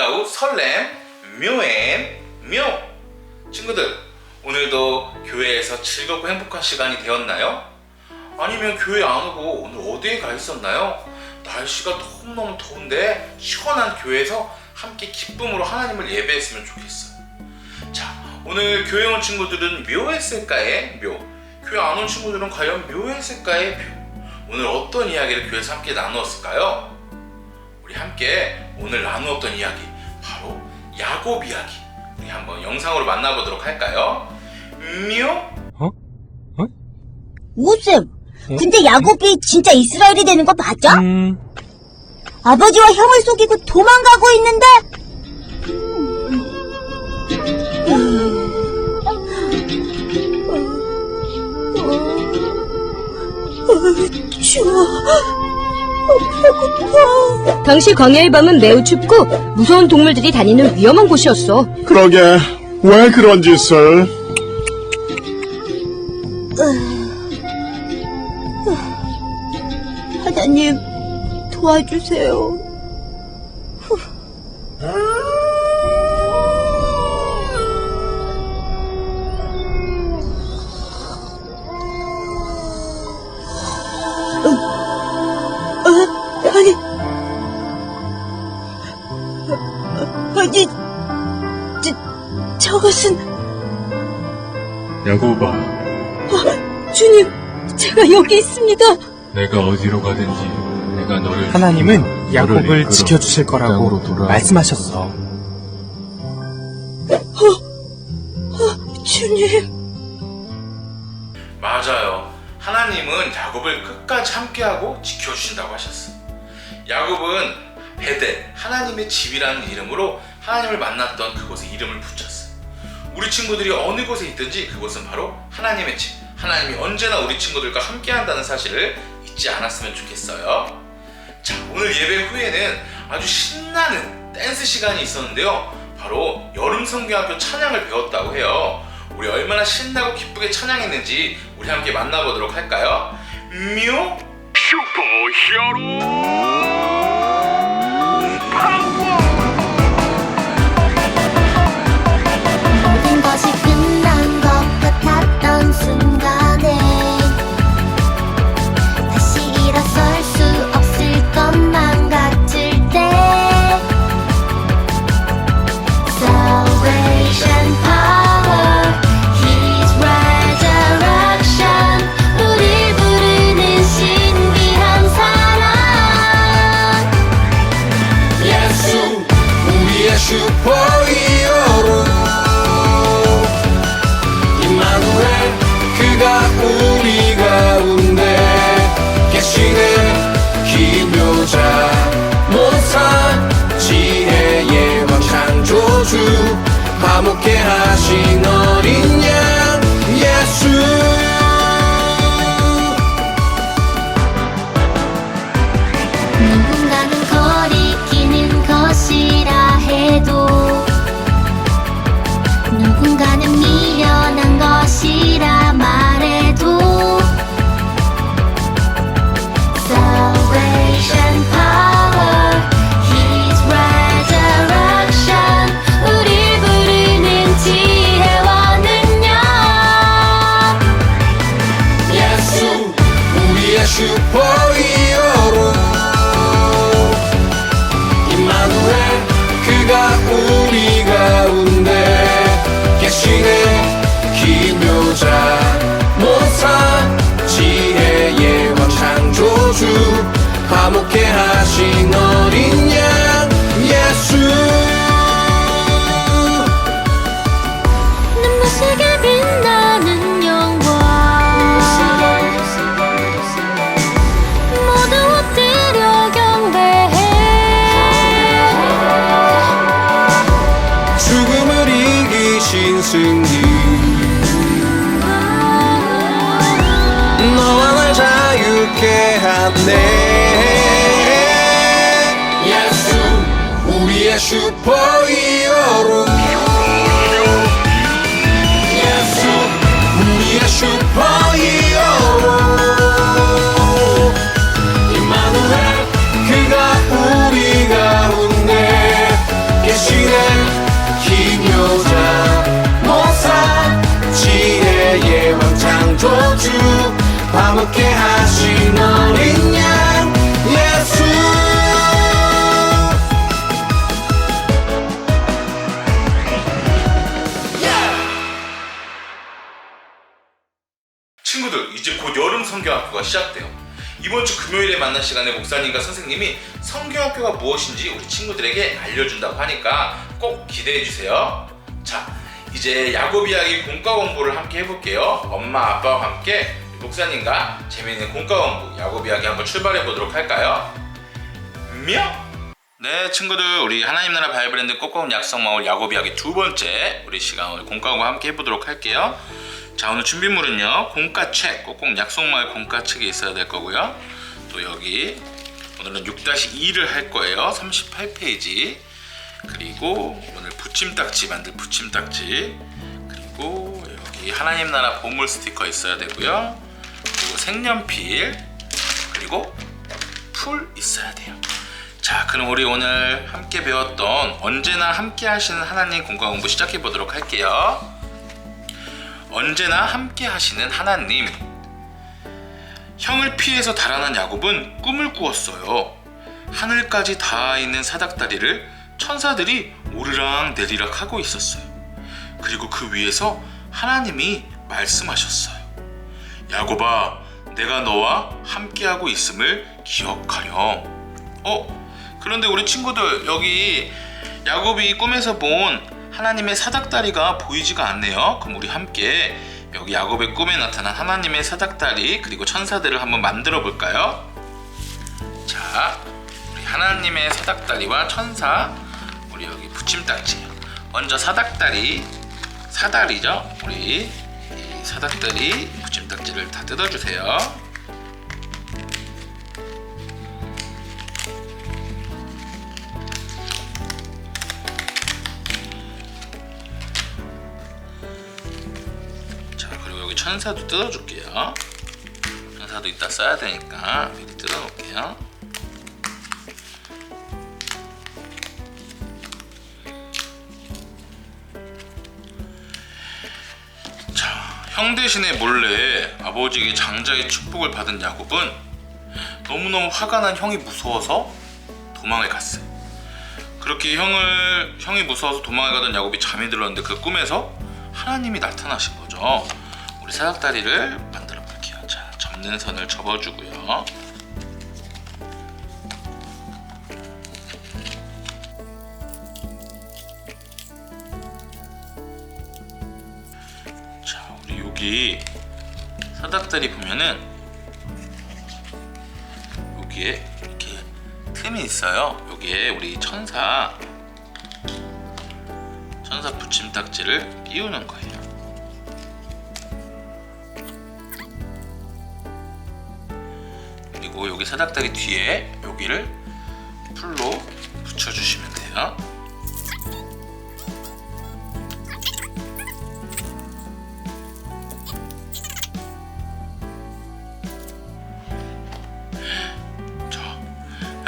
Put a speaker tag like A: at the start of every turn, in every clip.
A: 후 설렘, 묘엔, 묘. 친구들, 오늘도 교회에서 즐겁고 행복한 시간이 되었나요? 아니면 교회 안 오고 오늘 어디에 가 있었나요? 날씨가 너무너무 더운데 시원한 교회에서 함께 기쁨으로 하나님을 예배했으면 좋겠어요. 자, 오늘 교회 온 친구들은 묘했을까의 묘, 교회 안 온 친구들은 과연 묘했을까의 묘. 오늘 어떤 이야기를 교회에서 함께 나누었을까요? 우리 함께 오늘 나누었던 이야기 바로 야곱 이야기. 우리 한번 영상으로 만나보도록 할까요? 묘?
B: 오쌤, 근데 야곱이 진짜 이스라엘이 되는 거 맞아?
C: 음,
B: 아버지와 형을 속이고 도망가고 있는데? 추워. 배고파.
D: 당시 광야의 밤은 매우 춥고 무서운 동물들이 다니는 위험한 곳이었어.
E: 그러게 왜 그런 짓을?
B: 하나님, 도와주세요. 저, 저것은,
C: 야곱아,
B: 주님, 제가 여기 있습니다.
F: 내가 어디로 가든지 내가 너를
C: 하나님은 야곱을 지켜주실 거라고 말씀하셨어.
B: 주님.
A: 맞아요. 하나님은 야곱을 끝까지 함께하고 지켜주신다고 하셨어. 야곱은 베델, 하나님의 집이라는 이름으로 하나님을 만났던 그곳에 이름을 붙였어. 우리 친구들이 어느 곳에 있든지 그곳은 바로 하나님의 집. 하나님이 언제나 우리 친구들과 함께 한다는 사실을 잊지 않았으면 좋겠어요. 자, 오늘 예배 후에는 아주 신나는 댄스 시간이 있었는데요. 바로 여름 성경학교 찬양을 배웠다고 해요. 우리 얼마나 신나고 기쁘게 찬양했는지 우리 함께 만나보도록 할까요? 뮤
G: 모든
H: 우리 승리. 너와 날 자유케 하네. 예수 우리의 슈퍼히어로. 예수 우리의 슈퍼 함께 하신 어린 양 예수
A: 친구들 이제 곧 여름 성경학교가 시작돼요. 이번 주 금요일에 만난 시간에 목사님과 선생님이 성경학교가 무엇인지 우리 친구들에게 알려준다고 하니까 꼭 기대해 주세요. 자, 이제 야곱 이야기 공과 공부를 함께 해볼게요. 엄마 아빠와 함께 목사님과 재미있는 공과 공부 야곱 이야기 한번 출발해 보도록 할까요? 며? 네 친구들 우리 하나님 나라 바이브랜드 꼬꼬운 약속마을 야곱 이야기 두 번째 우리 시간 오늘 공과 공부 함께 해보도록 할게요. 자 오늘 준비물은요 공과책 꼭꼭 약속마을 공과책이 있어야 될 거고요 또 여기 오늘은 6-2를 할 거예요 38페이지 그리고 오늘 붙임딱지 만들 붙임딱지 그리고 여기 하나님 나라 보물 스티커 있어야 되고요 색연필 그리고 풀 있어야 돼요 자 그럼 우리 오늘 함께 배웠던 언제나 함께 하시는 하나님 공과 공부 시작해 보도록 할게요 언제나 함께 하시는 하나님. 형을 피해서 달아난 야곱은 꿈을 꾸었어요. 하늘까지 닿아 있는 사닥다리를 천사들이 오르락 내리락 하고 있었어요. 그리고 그 위에서 하나님이 말씀하셨어요. 야곱아, 내가 너와 함께하고 있음을 기억하렴. 어, 그런데 우리 친구들 여기 야곱이 꿈에서 본 하나님의 사닥다리가 보이지가 않네요. 그럼 우리 함께 여기 야곱의 꿈에 나타난 하나님의 사닥다리 그리고 천사들을 한번 만들어 볼까요? 자, 우리 하나님의 사닥다리와 천사 우리 여기 붙임딱지예요. 먼저 사닥다리 사다리죠. 우리 이 사닥다리 붙임 딱지를 다 뜯어주세요. 자 그리고 여기 천사도 뜯어줄게요 천사도 이따 써야 되니까 미리 뜯어놓을게요 형 대신에 몰래 아버지에게 장자의 축복을 받은 야곱은 너무너무 화가 난 형이 무서워서 도망을 갔어요 그렇게 형을 형이 무서워서 도망을 가던 야곱이 잠이 들었는데 그 꿈에서 하나님이 나타나신 거죠. 우리 사닥다리를 만들어 볼게요. 자, 접는 선을 접어주고요. 여기 사닥다리 보면은 여기에 이렇게 틈이 있어요. 여기에 우리 천사 천사 붙임딱지를 끼우는 거예요. 그리고 여기 사닥다리 뒤에 여기를 풀로 붙여주시면 돼요.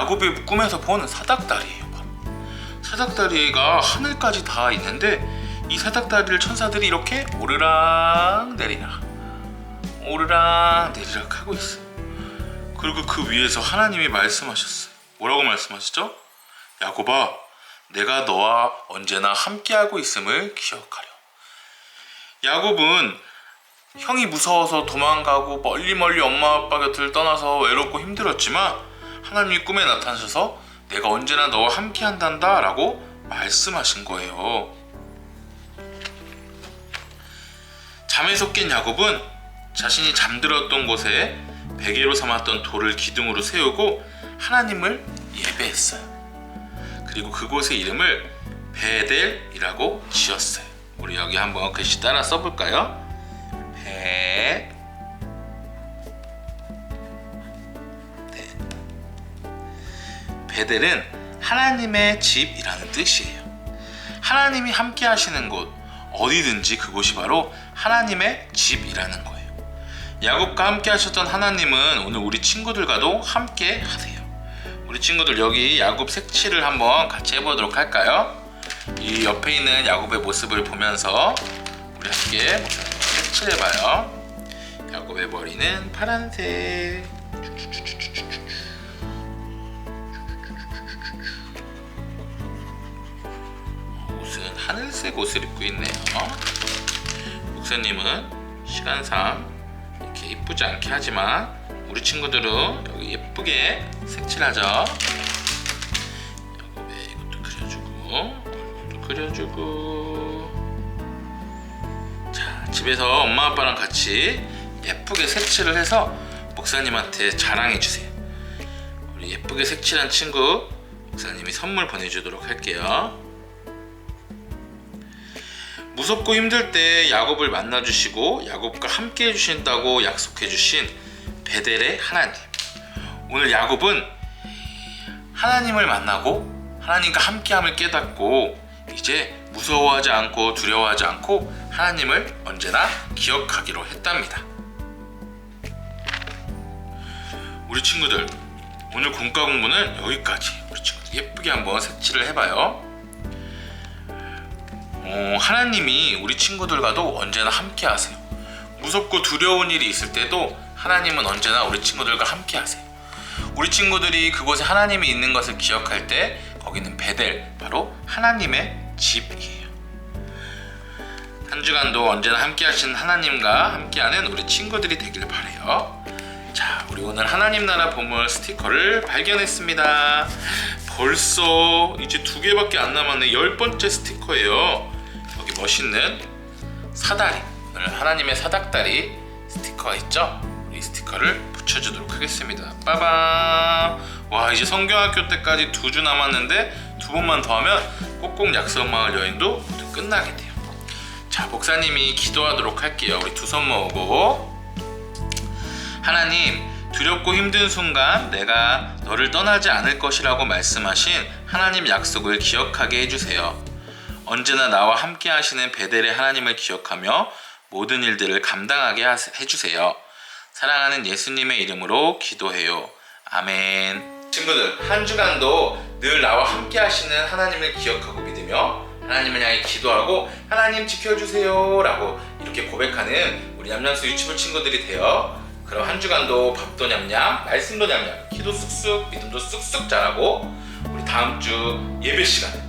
A: 야곱이 꿈에서 본 사닥다리예요. 사닥다리가 하늘까지 닿아 있는데 이 사닥다리를 천사들이 이렇게 오르락 내리락 오르락 내리락 하고 있어요. 그리고 그 위에서 하나님이 말씀하셨어요. 뭐라고 말씀하시죠? 야곱아, 내가 너와 언제나 함께하고 있음을 기억하려. 야곱은 형이 무서워서 도망가고 멀리 멀리 엄마 아빠 곁을 떠나서 외롭고 힘들었지만 하나님이 꿈에 나타나셔서 내가 언제나 너와 함께 한단다 라고 말씀하신 거예요. 잠에서 깬 야곱은 자신이 잠들었던 곳에 베개로 삼았던 돌을 기둥으로 세우고 하나님을 예배했어요. 그리고 그곳의 이름을 베델이라고 지었어요. 우리 여기 한번 글씨 따라 써볼까요? 베 베델은 하나님의 집이라는 뜻이에요. 하나님이 함께 하시는 곳 어디든지 그곳이 바로 하나님의 집이라는 거예요. 야곱과 함께 하셨던 하나님은 오늘 우리 친구들과도 함께 하세요. 우리 친구들 여기 야곱 색칠을 한번 같이 해보도록 할까요? 이 옆에 있는 야곱의 모습을 보면서 우리 함께 색칠해봐요. 야곱의 머리는 파란색. 하늘색 옷을 입고 있네요. 목사님은 시간상 이렇게 이쁘지 않게 하지만 우리 친구들은 여기 예쁘게 색칠하죠. 야곱의 이것도 그려주고 얼굴도 그려주고 자 집에서 엄마 아빠랑 같이 예쁘게 색칠을 해서 목사님한테 자랑해 주세요. 우리 예쁘게 색칠한 친구 목사님이 선물 보내주도록 할게요. 무섭고 힘들 때 야곱을 만나주시고 야곱과 함께 해주신다고 약속해주신 베델의 하나님. 오늘 야곱은 하나님을 만나고 하나님과 함께함을 깨닫고 이제 무서워하지 않고 두려워하지 않고 하나님을 언제나 기억하기로 했답니다. 우리 친구들 오늘 공과 공부는 여기까지. 우리 친구들 예쁘게 한번 색칠을 해봐요. 어, 하나님이 우리 친구들과도 언제나 함께 하세요. 무섭고 두려운 일이 있을 때도 하나님은 언제나 우리 친구들과 함께 하세요. 우리 친구들이 그곳에 하나님이 있는 것을 기억할 때 거기는 베델, 바로 하나님의 집이에요. 한 주간도 언제나 함께 하시는 하나님과 함께하는 우리 친구들이 되길 바래요. 자, 우리 오늘 하나님 나라 보물 스티커를 발견했습니다. 벌써 이제 두 개밖에 안 남았네. 열 번째 스티커예요. 멋있는 사다리. 오늘 하나님의 사닥다리 스티커가 있죠? 이 스티커를 붙여주도록 하겠습니다. 빠밤. 와 이제 성경학교 때까지 두 주 남았는데 두 번만 더 하면 꼭꼭 약속마을 여행도 모두 끝나게 돼요. 자 목사님이 기도하도록 할게요. 우리 두 손 모으고 하나님, 두렵고 힘든 순간 내가 너를 떠나지 않을 것이라고 말씀하신 하나님 약속을 기억하게 해주세요. 언제나 나와 함께 하시는 베델의 하나님을 기억하며 모든 일들을 감당하게 하- 해주세요. 사랑하는 예수님의 이름으로 기도해요. 아멘. 친구들, 한 주간도 늘 나와 함께 하시는 하나님을 기억하고 믿으며 하나님을 향해 기도하고 하나님 지켜주세요 라고 이렇게 고백하는 우리 냠냠수 유치부 친구들이 되어 그럼 한 주간도 밥도 냠냠, 말씀도 냠냠, 기도 쑥쑥, 믿음도 쑥쑥 자라고 우리 다음 주 예배 그리고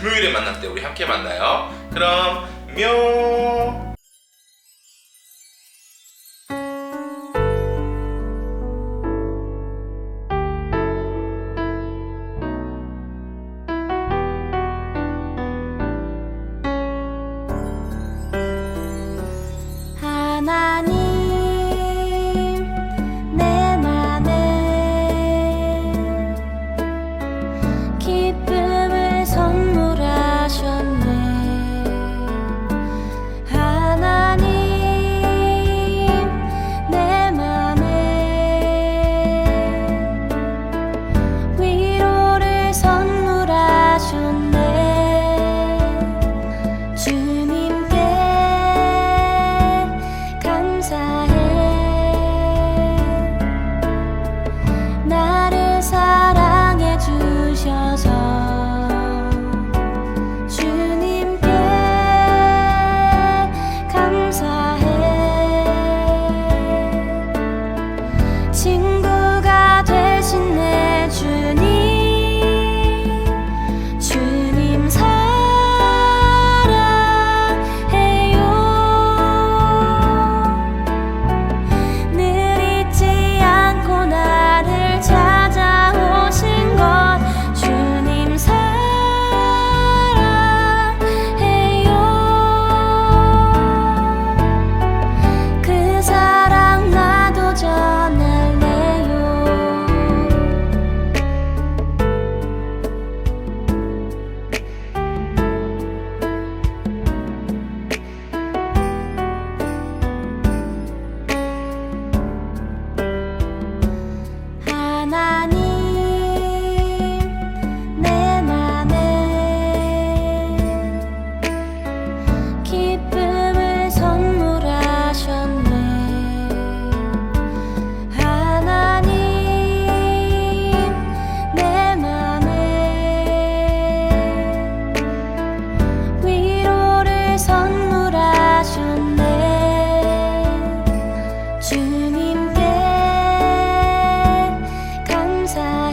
A: 금요일에 만날 때 우리 함께 만나요. 그럼 뿅. な inside